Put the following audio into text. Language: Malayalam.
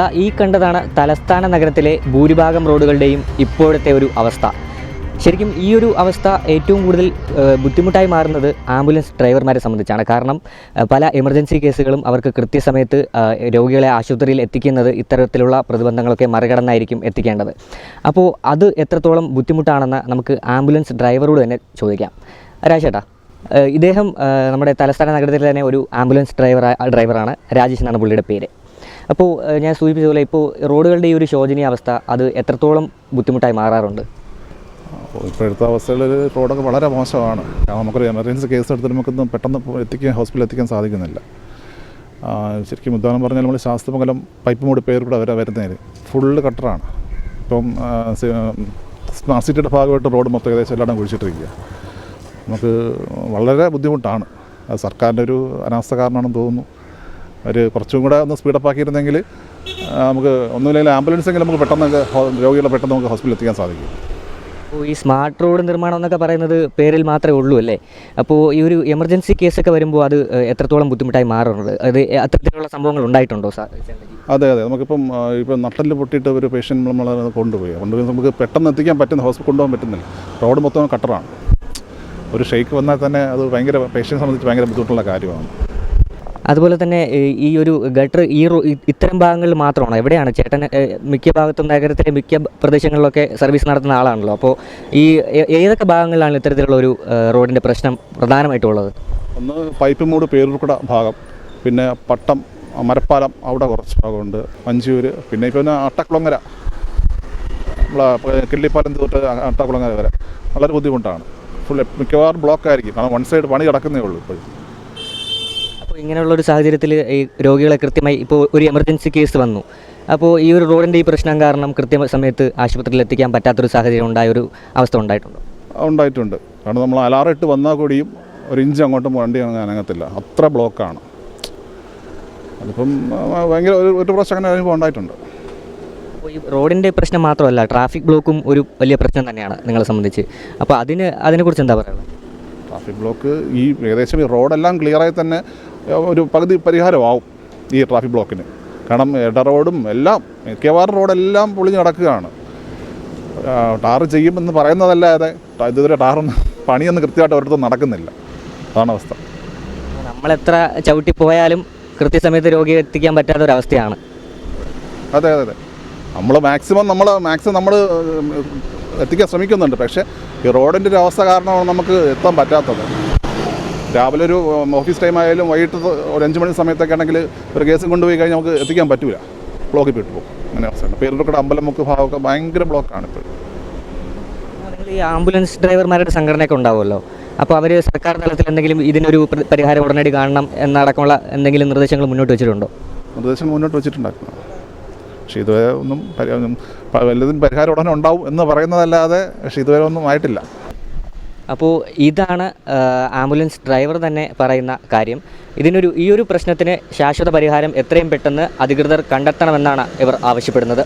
ദാ ഈ കണ്ടതാണ് തലസ്ഥാന നഗരത്തിലെ ഭൂരിഭാഗം റോഡുകളുടെയും ഇപ്പോഴത്തെ ഒരു അവസ്ഥ. ശരിക്കും ഈ ഒരു അവസ്ഥ ഏറ്റവും കൂടുതൽ ബുദ്ധിമുട്ടായി മാറുന്നത് ആംബുലൻസ് ഡ്രൈവർമാരെ സംബന്ധിച്ചാണ്. കാരണം പല എമർജൻസി കേസുകളും അവർക്ക് കൃത്യസമയത്ത് രോഗികളെ ആശുപത്രിയിൽ എത്തിക്കുന്നത് ഇത്തരത്തിലുള്ള പ്രതിബന്ധങ്ങളൊക്കെ മറികടന്നായിരിക്കും എത്തിക്കേണ്ടത്. അപ്പോൾ അത് എത്രത്തോളം ബുദ്ധിമുട്ടാണെന്ന് നമുക്ക് ആംബുലൻസ് ഡ്രൈവറോട് തന്നെ ചോദിക്കാം. രാജേട്ടാ ഇദ്ദേഹം നമ്മുടെ തലസ്ഥാന നഗരത്തിൽ തന്നെ ഒരു ആംബുലൻസ് ഡ്രൈവർ ഡ്രൈവറാണ്. രാജേഷ് എന്നാണ് പുള്ളിയുടെ പേര്. അപ്പോൾ ഞാൻ സൂചിപ്പിച്ച പോലെ ഇപ്പോൾ റോഡുകളുടെ ഈ ഒരു ശോചനീയ അവസ്ഥ അത് എത്രത്തോളം ബുദ്ധിമുട്ടായി മാറാറുണ്ട്? ഇപ്പോഴത്തെ അവസ്ഥയിൽ റോഡൊക്കെ വളരെ മോശമാണ്. കാരണം നമുക്കൊരു എമർജൻസി കേസ് എടുത്തിട്ട് നമുക്കൊന്നും പെട്ടെന്ന് എത്തിക്കാൻ ഹോസ്പിറ്റലിൽ എത്തിക്കാൻ സാധിക്കുന്നില്ല. ശരിക്കും ഉദാഹരണം പറഞ്ഞാൽ നമ്മൾ ശാസ്ത്രമംഗലം പൈപ്പ് മൂടി പേര് കൂടെ വരെ വരുന്നതിൽ ഫുള്ള് കട്ടറാണ്. ഇപ്പം സ്മാർട്ട് സിറ്റിയുടെ ഭാഗമായിട്ട് റോഡ് മൊത്തം ഏകദേശം എല്ലാം കുഴിച്ചിട്ടിരിക്കുക. നമുക്ക് വളരെ ബുദ്ധിമുട്ടാണ്. സർക്കാരിന്റെ ഒരു അനാസ്ഥ കാരണമാണെന്ന് തോന്നുന്നു. ഒരു കുറച്ചും കൂടെ ഒന്ന് സ്പീഡപ്പ് ആക്കിയിരുന്നെങ്കിൽ നമുക്ക് ഒന്നുമില്ലെങ്കിൽ ആംബുലൻസ് എങ്കിലും നമുക്ക് പെട്ടെന്ന് രോഗികളെ പെട്ടെന്ന് നമുക്ക് ഹോസ്പിറ്റലിൽ എത്തിക്കാൻ സാധിക്കും. അപ്പോൾ ഈ സ്മാർട്ട് റോഡ് നിർമ്മാണം എന്നൊക്കെ പറയുന്നത് പേരിൽ മാത്രമേ ഉള്ളൂ അല്ലേ? അപ്പോൾ ഈ ഒരു എമർജൻസി കേസൊക്കെ വരുമ്പോൾ അത് എത്രത്തോളം ബുദ്ധിമുട്ടായി മാറുന്നുണ്ട് അത് അത്തരത്തിലുള്ള സംഭവങ്ങൾ ഉണ്ടായിട്ടുണ്ടോ സാർ? അതെ അതെ. നമുക്കിപ്പം ഇപ്പം നട്ടൽ പൊട്ടിയിട്ട് ഒരു പേഷ്യന്റ് നമ്മൾ കൊണ്ടുപോയി. കൊണ്ടുപോയി നമുക്ക് പെട്ടെന്ന് എത്തിക്കാൻ പറ്റുന്ന ഹോസ്പിറ്റൽ കൊണ്ടുപോകാൻ പറ്റുന്നില്ല. റോഡ് മൊത്തം കട്ടറാണ്. ഒരു ഷെയ്ക്ക് വന്നാൽ തന്നെ അത് ഭയങ്കര പേഷ്യനെ സംബന്ധിച്ച് ഭയങ്കര ബുദ്ധിമുട്ടുള്ള കാര്യമാണ്. അതുപോലെ തന്നെ ഈ ഒരു ഗട്ടർ ഈ ഇത്തരം ഭാഗങ്ങളിൽ മാത്രമാണ്? എവിടെയാണ്? ചേട്ടൻ മിക്ക ഭാഗത്തും നഗരത്തിലെ മിക്ക പ്രദേശങ്ങളിലൊക്കെ സർവീസ് നടത്തുന്ന ആളാണല്ലോ. അപ്പോൾ ഈ ഏതൊക്കെ ഭാഗങ്ങളിലാണ് ഇത്തരത്തിലുള്ള ഒരു റോഡിന്റെ പ്രശ്നം പ്രധാനമായിട്ടുള്ളത് ഒന്ന് പൈപ്പ് മൂട് പേരൂർക്കുട ഭാഗം പിന്നെ പട്ടം മരപ്പാലം അവിടെ കുറച്ച് ഭാഗമുണ്ട്. മഞ്ചൂര് പിന്നെ പിന്നെ അട്ടക്കുളങ്ങര. നമ്മളെ കിള്ളിപ്പാലം തൊട്ട് അട്ടക്കുളങ്ങര വരെ. വളരെ ബുദ്ധിമുട്ടാണ്. ഫുൾ മിക്കവാറും ബ്ലോക്ക് ആയിരിക്കും. കാരണം വൺ സൈഡ് പണി കിടക്കുന്നേ ഉള്ളൂ ഇപ്പോഴും. ഇങ്ങനെയുള്ള ഒരു സാഹചര്യത്തിൽ ഈ രോഗികളെ കൃത്യമായി ഇപ്പോൾ ഒരു എമർജൻസി കേസ് വന്നു. അപ്പോൾ ഈ ഒരു റോഡിന്റെ ഈ പ്രശ്നം കാരണം കൃത്യ സമയത്ത് ആശുപത്രിയിൽ എത്തിക്കാൻ പറ്റാത്തൊരു സാഹചര്യം ഉണ്ടായ ഒരു അവസ്ഥ ഉണ്ടായിട്ടുണ്ടോ? ഉണ്ടായിട്ടുണ്ട്. കാരണം നമ്മൾ അലാറിട്ട് വന്നാൽ കൂടിയും ഒരു ഇഞ്ച് അങ്ങോട്ടും വണ്ടി അങ്ങനെ അനങ്ങത്തില്ല. അത്ര ബ്ലോക്കാണ് അതിപ്പം ഭയങ്കര ഒരു ഒരു പ്രാവശ്യം അങ്ങനെ അനുഭവം ഉണ്ടായിട്ടുണ്ട്. അപ്പോൾ ഈ റോഡിന്റെ പ്രശ്നം മാത്രമല്ല ട്രാഫിക് ബ്ലോക്കും ഒരു വലിയ പ്രശ്നം തന്നെയാണ് നിങ്ങളെ സംബന്ധിച്ച്. അപ്പോൾ അതിന് അതിനെക്കുറിച്ച് എന്താ പറയുക? ട്രാഫിക് ബ്ലോക്ക് ഈ ഏകദേശം ഈ റോഡെല്ലാം ക്ലിയറായി തന്നെ ഒരു പകുതി പരിഹാരമാവും ഈ ട്രാഫിക് ബ്ലോക്കിന്. കാരണം ഇട റോഡും എല്ലാം മിക്കവാറും റോഡെല്ലാം പൊളിഞ്ഞ് കിടക്കുകയാണ് ടാർ ചെയ്യുമെന്ന് പറയുന്നതല്ലാതെ ഇതുവരെ ടാറൊന്നും പണിയൊന്നും കൃത്യമായിട്ട് ഒരിടത്തും നടക്കുന്നില്ല. അതാണ് അവസ്ഥ. നമ്മളെത്ര ചവിട്ടി പോയാലും കൃത്യസമയത്ത് രോഗിയെ എത്തിക്കാൻ പറ്റാത്ത ഒരവസ്ഥയാണ് അതെ അതെ അതെ. നമ്മൾ മാക്സിമം നമ്മൾ മാക്സിമം നമ്മൾ എത്തിക്കാൻ ശ്രമിക്കുന്നുണ്ട്. പക്ഷേ ഈ റോഡിന്റെ ഒരു അവസ്ഥ കാരണമാണ് നമുക്ക് എത്താൻ പറ്റാത്തത്. രാവിലെ ഒരു ഓഫീസ് ടൈം ആയാലും വൈകിട്ട് ഒരു അഞ്ച് മണി സമയത്തൊക്കെ ആണെങ്കിൽ ഒരു കേസും കൊണ്ടുപോയി കഴിഞ്ഞാൽ നമുക്ക് എത്തിക്കാൻ പറ്റില്ല ബ്ലോക്കിൽ പെട്ടു പോകും. അങ്ങനെ അവസ്ഥയാണ് പേരൂർക്കട അമ്പലമുക്ക് ഭാഗമൊക്കെ ഭയങ്കര ബ്ലോക്കാണ് ഇപ്പോൾ ഈ ആംബുലൻസ് ഡ്രൈവർമാരുടെ സംഘടനയൊക്കെ ഉണ്ടാവുമല്ലോ. അപ്പോൾ അവർ സർക്കാർ തലത്തിൽ എന്തെങ്കിലും ഇതിനൊരു പരിഹാരം ഉടനടി കാണണം എന്നടക്കമുള്ള എന്തെങ്കിലും നിർദ്ദേശങ്ങൾ മുന്നോട്ട് വെച്ചിട്ടുണ്ടോ? നിർദ്ദേശങ്ങൾ മുന്നോട്ട് വെച്ചിട്ടുണ്ടായിരുന്നു. പക്ഷേ ഇതുവരെ ഒന്നും വല്ലതിനും പരിഹാരം ഉടനെ ഉണ്ടാവും എന്ന് പറയുന്നതല്ലാതെ പക്ഷേ ഇതുവരെ ഒന്നും ആയിട്ടില്ല. അപ്പോൾ ഇതാണ് ആംബുലൻസ് ഡ്രൈവർ തന്നെ പറയുന്ന കാര്യം. ഇതിനൊരു ഈ ഒരു പ്രശ്നത്തിന് ശാശ്വത പരിഹാരം എത്രയും പെട്ടെന്ന് അധികൃതർ കണ്ടെത്തണമെന്നാണ് ഇവർ ആവശ്യപ്പെടുന്നത്.